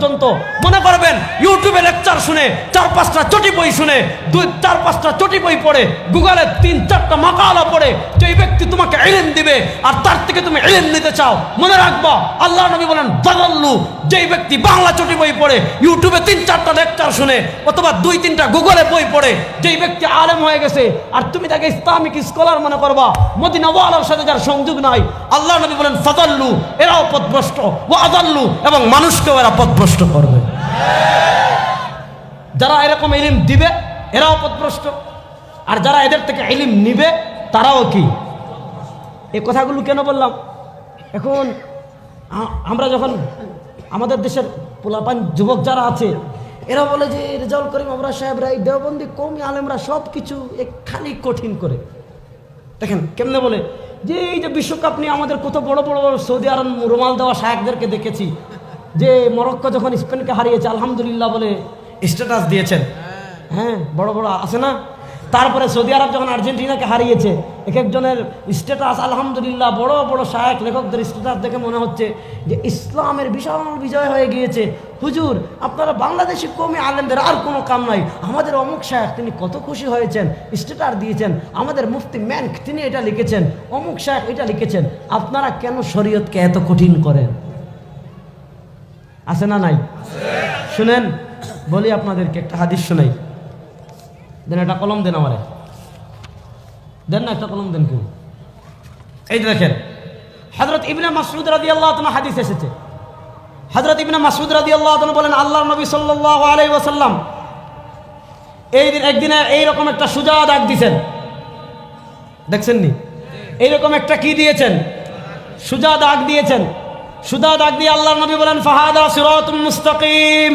পর্যন্ত মনে করবেন, ইউটিউবে লেকচার শুনে চার পাঁচটা চটি বই শুনে, দুই, চার পাঁচটা চটি বই পড়ে, গুগলে তিন, চারটা মাকালা পড়ে, যেই ব্যক্তি তোমাকে এলেন দিবে আর তার থেকে তুমি এলেন নিতে চাও, মনে রাখবা আল্লাহ নবী বলেন, দালাল্লু যেই ব্যক্তি বাংলা চটি বই পড়ে, ইউটিউবে তিন, চারটা লেকচার শুনে অথবা দুই, তিনটা গুগলে বই পড়ে, যেই ব্যক্তি আলেম হয়ে গেছে আর তুমি তাকে ইসলামিক স্কলার মনে করবা মদিনা ওয়ালার সাথে যার সংযোগ নাই আল্লাহ নবী বলেন, ফাদাল্লু এরাও পথভ্রষ্ট ও আদাল্লু এবং মানুষকেও এরা পথভ্রষ্ট। করবে। যারা এরকম ইলিম দিবে, এরাও পথভ্রষ্ট আর যারা এদের থেকে ইলিম নিবে, তারাও কি? এই কথাগুলো কেন বললাম? এখন আমরা যখন আমাদের দেশের পোলাপান যুবক যারা আছে, এরা বলে যে, রেজাউল করিম আমরা সাহেবরা এই দেওবন্দি কমি আলেমরা সব কিছু খালি কঠিন করে। দেখেন, কেমনে বলে? যে এই যে বিশ্বকাপ নিয়ে আমাদের কত বড় বড় সৌদি আরব রুমাল দেওয়া শায়কদেরকে দেখেছি যে মরক্কো যখন স্পেনকে হারিয়েছে আলহামদুলিল্লাহ বলে স্ট্যাটাস দিয়েছেন। হ্যাঁ বড় বড় আছে না? তারপরে সৌদি আরব যখন আর্জেন্টিনাকে হারিয়েছে এক একজনের স্ট্যাটাস আলহামদুলিল্লাহ বড় বড় শায়ক লেখকদের স্ট্যাটাস দেখে মনে হচ্ছে যে ইসলামের বিশাল বিজয় হয়ে গিয়েছে। হুজুর আপনারা বাংলাদেশি কমে আলেমদের আর কোনো কাম নাই। আমাদের অমুক শায়ক তিনি কত খুশি হয়েছেন স্ট্যাটাস দিয়েছেন। আমাদের মুফতি ম্যানক তিনি এটা লিখেছেন অমুক শায়ক এটা লিখেছেন। আপনারা কেন শরীয়তকে এত কঠিন করেন? আছে না নাই? শুনেন, বলি আপনাদেরকে একটা হাদিস শোনাই। দেন একটা কলম দেন আমারে। দেন না, একটা কলম দেন কেউ? এই দেখেন হজরত ইবনে মাসুদ রাদি আল্লাহ তোমার হাদিস এসেছে। হজরত ইবনে মাসুদ রাদি আল্লাহ বলেন আল্লাহ নবী সাল্লাহ আলাই ওসাল্লাম এই দিন একদিনে এইরকম একটা সুজা দাগ দিছেন। দেখছেন নি এইরকম একটা কি দিয়েছেন? সুজা দাগ দিয়েছেন। সুজা দাগ দিয়ে আল্লাহ নবী বলেন, ফাহাদা সিরাতুম মুস্তাকিম।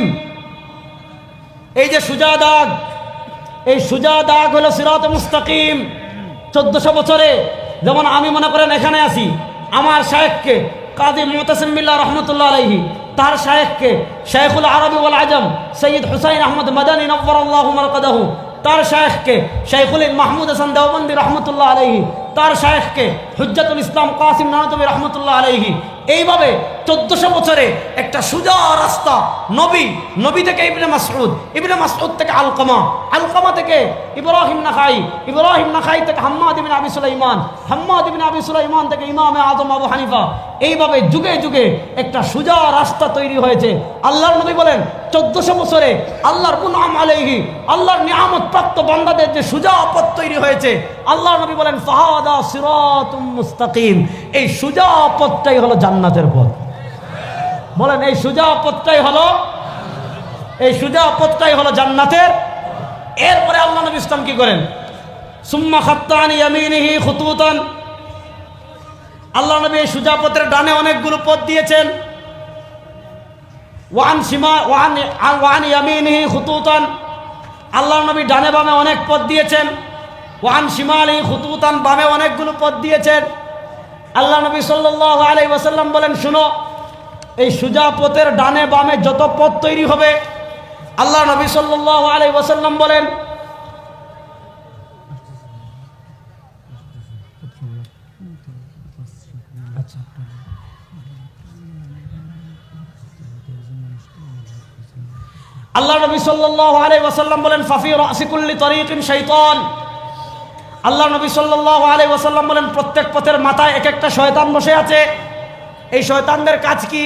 এই যে সুজা দাগ এই সুজা দাগ হলো সিরাত মুস্তাকিম। চোদ্দশো বছরে যেমন আমি মনে করেন এখানে আছি, আমার শায়েখকে কাজী মোতাসিম বিল্লাহ রহমতুল্লাহ আলহি তার শায়েখকে শেখুল আরবি ওয়াল আজম সৈয়দ হুসাইন আহমদ মাদানী নব্বর আল্লাহ তার শায়েখকে শেখুল মাহমুদ হাসান দেওবন্দি রহমতুল্লাহ আলহি তার শায়েখকে হুজ্জাতুল ইসলাম কাসিম নানতবী রহমতুল্লাহ আলহি এইভাবে চোদ্দশো বছরে একটা সুজা রাস্তা নবী নবী থেকে ইবনে মাসউদ ইবনে মাসউদ থেকে আলকামা আলকামা থেকে ইব্রাহিম নাখাই ইব্রাহিম নাখাই থেকে হাম্মাদ ইবিন আবি সুলাইমান, হাম্মাদ ইবিন আবি সুলাইমান থেকে ইমামে আজম আবু হানিফা। এইভাবে যুগে যুগে একটা সুজা রাস্তা তৈরি হয়েছে। আল্লাহর নবী বলেন, চোদ্দশো বছরে আল্লাহর গুনাম আলাইহি, আল্লাহর নিয়ামত প্রাপ্ত বান্দাদের যে সুজা পথ তৈরি হয়েছে আল্লাহ নবী বলেন, ফাহাদা সিরাতুম মুস্তাকিম। এই সুজা পথটাই হলো জান্নাতের পথ। বলেন, এই সুজা পথটাই হলো, এই সুজা পথটাই হলো জান্নাতের। এরপরে আল্লাহ নবী ইসলাম কি করেন? সুম্মা খাত্তান ইয়ামিনিহি খুতুতান। আল্লাহ নবী এই সুজা পথের ডানে অনেকগুলো পথ দিয়েছেন। ওয়ান সীমা, ওয়ান ওয়ান ইয়ামিনিহি খুতুতান। আল্লাহ নবী ডানে বামে অনেক পথ দিয়েছেন। ওয়ান শিমালি খুতুতান বামে অনেকগুলো পথ দিয়েছেন। আল্লাহ নবী সাল্লাল্লাহু আলাইহি ওয়াসাল্লাম বলেন, শুনো, এই সুজা পথের ডানে বামে যত পথ তৈরি হবে, আল্লাহ নবী সাল্লাল্লাহু আলাইহি ওয়াসাল্লাম বলেন, আল্লাহ নবী সাল্লাল্লাহু আলাইহি ওয়াসাল্লাম বলেন, ফাফি রাসিকুল্লি তরিকিন শাইতান। আল্লাহ নবী সাল্লাল্লাহু আলাইহি ওসাল্লাম বলেন, প্রত্যেক পথের মাথায় এক একটা শয়তান বসে আছে। এই শয়তানদের কাজ কি?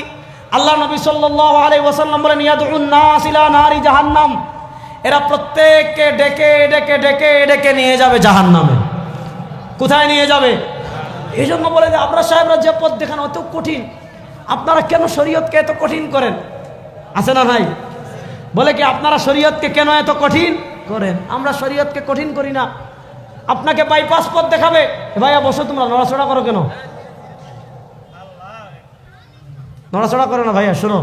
আল্লাহ নবী সাল্লাল্লাহু আলাইহি ওয়াসাল্লাম বলেন নারি জাহান্নাম। এরা প্রত্যেককে ডেকে ডেকে ডেকে ডেকে নিয়ে যাবে জাহান্নামে। কোথায় নিয়ে যাবে? এই জন্য বলে যে আমরা সাহেবরা যে পথ দেখান অত কঠিন। আপনারা কেন শরীয়তকে এত কঠিন করেন? আছে না ভাই? বলে কি, আপনারা শরীয়তকে কেন এত কঠিন করেন? আমরা শরীয়তকে কঠিন করি না। আপনাকে বাইপাস পথ দেখাবে। ভাইয়া, বসো তোমরা, নড়াচড়া করো কেন? নড়াচড়া করো না ভাইয়া, শোনো।